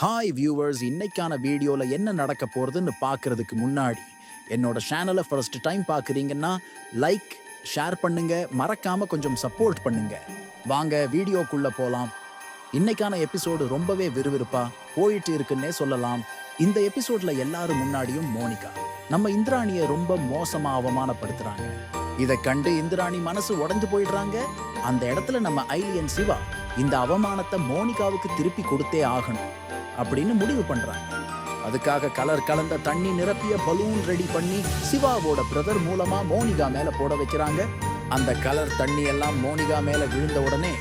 Hi viewers இன்னைக்கான வீடியோல என்ன நடக்க போறதுன்னு பார்க்கிறதுக்கு முன்னாடி என்னோட சேனலை ஃபர்ஸ்ட் டைம் பார்க்குறீங்கன்னா லைக் ஷேர் பண்ணுங்க. மறக்காம கொஞ்சம் சப்போர்ட் பண்ணுங்க. வாங்க வீடியோக்குள்ள போலாம். இன்னைக்கான எபிசோடு ரொம்பவே விறுவிறுப்பா போயிட்டு இருக்குன்னே சொல்லலாம். இந்த எபிசோட்ல எல்லாரும் முன்னாடியும் மோனிகா. நம்ம இந்திராணியை ரொம்ப மோசமா அவமானப்படுத்துறாங்க. இதை கண்டு இந்திராணி மனசு உடஞ்சு போயிடுறாங்க. அந்த இடத்துல நம்ம ஐலியன் சிவா இந்த அவமானத்தை மோனிகாவுக்கு திருப்பி கொடுத்தே ஆகணும் அப்படின்னு முடிவு பண்றாங்க. அதுக்காக கலர் கலந்த தண்ணி நிரப்பிய பலூன் ரெடி பண்ணி சிவாவோட பிரதர் மூலமா மோனிகா மேல போட வைக்கிறாங்க. அந்த கலர் தண்ணி எல்லாம் மோனிகா மேல விழுந்த உடனே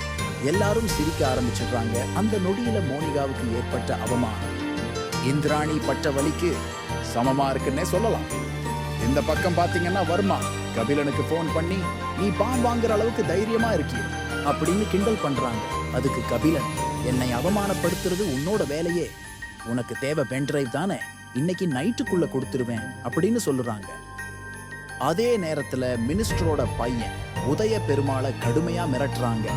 எல்லாரும் சிரிக்க ஆரம்பிச்சிடுறாங்க. அந்த நொடியில மோனிகாவுக்கு ஏற்பட்ட அவமானம். இந்திராணி பட்ட வலிக்கு சமமா இருக்குன்னே சொல்லலாம். இந்த பக்கம் பாத்தீங்கன்னா வர்மா கபிலனுக்கு ஃபோன் பண்ணி நீ பாம் வாங்குற அளவுக்கு தைரியமா இருக்கீங்க அப்படின்னு கிண்டல் பண்றாங்க. அதுக்கு கபிலன் என்னை அவமானப்படுத்துறது உன்னோட வேலையே. உனக்கு தேவை பென்ட்ரைவ் தானே. இன்னைக்கு நைட்டுக்குள்ள கொடுத்துருவேன் அப்படின்னு சொல்லுறாங்க அதே நேரத்துல மினிஸ்டரோட பையன் உதய பெருமாளை கடுமையா மிரட்டுறாங்க.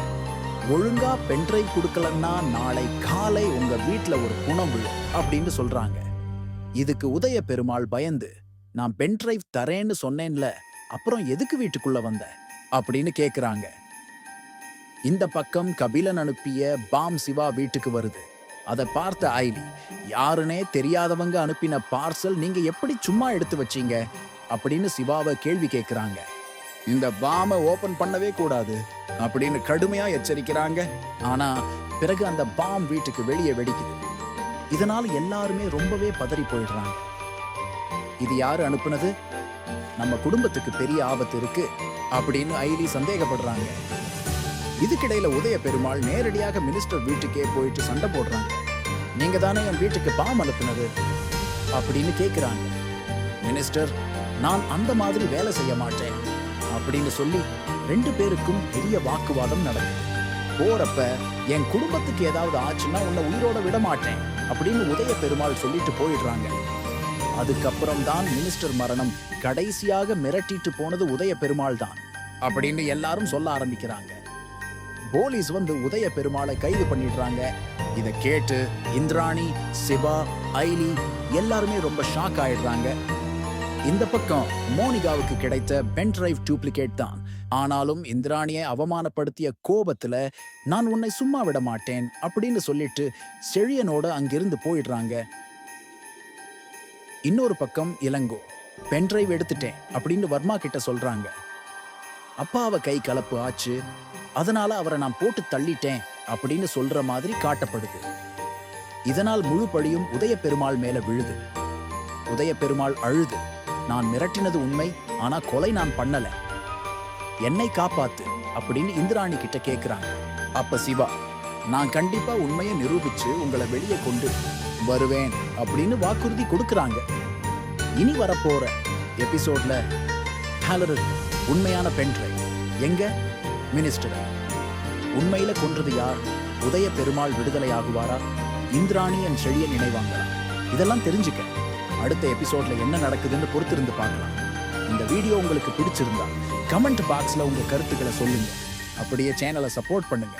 ஒழுங்கா பென்ட்ரைவ் கொடுக்கலன்னா நாளை காலை உங்க வீட்டில் ஒரு குணம் அப்படின்னு சொல்றாங்க. இதுக்கு உதய பெருமாள் பயந்து நான் பென்ட்ரைவ் தரேன்னு சொன்னேன்ல அப்புறம் எதுக்கு வீட்டுக்குள்ள வந்த? அப்படின்னு கேக்குறாங்க. இந்த பக்கம் கபிலன் அனுப்பிய பாம் சிவா வீட்டுக்கு வருது. அதை பார்த்த ஐலி யாருனே தெரியாதவங்க அனுப்பின பார்சல் நீங்க எப்படி சும்மா எடுத்து வச்சீங்க? அப்படின்னு சிவாவை கேள்வி கேட்கிறாங்க இந்த பாமை ஓபன் பண்ணவே கூடாது அப்படின்னு கடுமையா எச்சரிக்கிறாங்க. ஆனா பிறகு அந்த பாம் வீட்டுக்கு வெளியே வெடிக்குது. இதனால எல்லாருமே ரொம்பவே பதறி போயிடுறாங்க. இது யாரு அனுப்புனது? நம்ம குடும்பத்துக்கு பெரிய ஆபத்து இருக்கு அப்படின்னு ஐலி சந்தேகப்படுறாங்க. இதுக்கிடையில உதய பெருமாள் நேரடியாக மினிஸ்டர் வீட்டுக்கே போயிட்டு சண்டை போடுறாங்க. நீங்க தானே என் வீட்டுக்கு பாம் அனுப்புனது? அப்படின்னு கேட்குறாங்க மினிஸ்டர் நான் அந்த மாதிரி வேலை செய்ய மாட்டேன். அப்படின்னு சொல்லி ரெண்டு பேருக்கும் பெரிய வாக்குவாதம் நடக்கும் போறப்ப என் குடும்பத்துக்கு ஏதாவது ஆச்சுன்னா உன்னை உயிரோட விட மாட்டேன் அப்படின்னு உதய பெருமாள் சொல்லிட்டு போயிடுறாங்க. அதுக்கப்புறம் தான் மினிஸ்டர் மரணம் கடைசியாக மிரட்டிட்டு போனது உதய பெருமாள் தான் அப்படின்னு எல்லாரும் சொல்ல ஆரம்பிக்கிறாங்க. போலீஸ் வந்து உதய பெருமாளை கைது பண்ணிடுறாங்க. இதை கேட்டு இந்திராணி சிவா ஐலி எல்லாருமே ரொம்ப ஷாக் ஆயிடுறாங்க. இந்த பக்கம் மோனிகாவுக்கு கிடைத்த பென் டிரைவ் டூப்ளிகேட் தான். ஆனாலும் இந்திராணியை அவமானப்படுத்திய கோபத்துல நான் உன்னை சும்மா விட மாட்டேன் அப்படின்னு சொல்லிட்டு செழியனோட அங்கிருந்து போயிடுறாங்க. இன்னொரு பக்கம் இளங்கோ பென் டிரைவ் எடுத்துட்டேன் அப்படின்னு வர்மா கிட்ட சொல்றாங்க. அப்பாவை கை கலப்பு ஆச்சு. அதனால அவரை நான் போட்டு தள்ளிட்டேன் அப்படின்னு சொல்ற மாதிரி காட்டப்படுது. இதனால் முழு பழியும் உதய பெருமாள் மேல விழுது. உதய பெருமாள் அழுது. நான் மிரட்டினது உண்மை ஆனா கொலை நான் பண்ணல. என்னை காப்பாத்து அப்படின்னு இந்திராணி கிட்ட கேக்குறாங்க. அப்ப சிவா நான் கண்டிப்பா உண்மையை நிரூபிச்சு உங்களை வெளியே கொண்டு வருவேன் அப்படின்னு வாக்குறுதி கொடுக்கறாங்க. இனி வரப்போற எபிசோட்ல டாலருக்கு உண்மையான பெண் எங்க? மினிஸ்டர் உண்மையில கொன்றது யார்? உதய பெருமாள் விடுதலை ஆகுவாரா இந்திராணி என் செழிய நினைவாங்களா? இதெல்லாம் தெரிஞ்சுக்க. அடுத்த எபிசோட்ல என்ன நடக்குதுன்னு பொறுத்திருந்து பார்க்கலாம். இந்த வீடியோ உங்களுக்கு பிடிச்சிருந்தா கமெண்ட் பாக்ஸ்ல உங்க கருத்துக்களை சொல்லுங்க. அப்படியே சேனலை சப்போர்ட் பண்ணுங்க.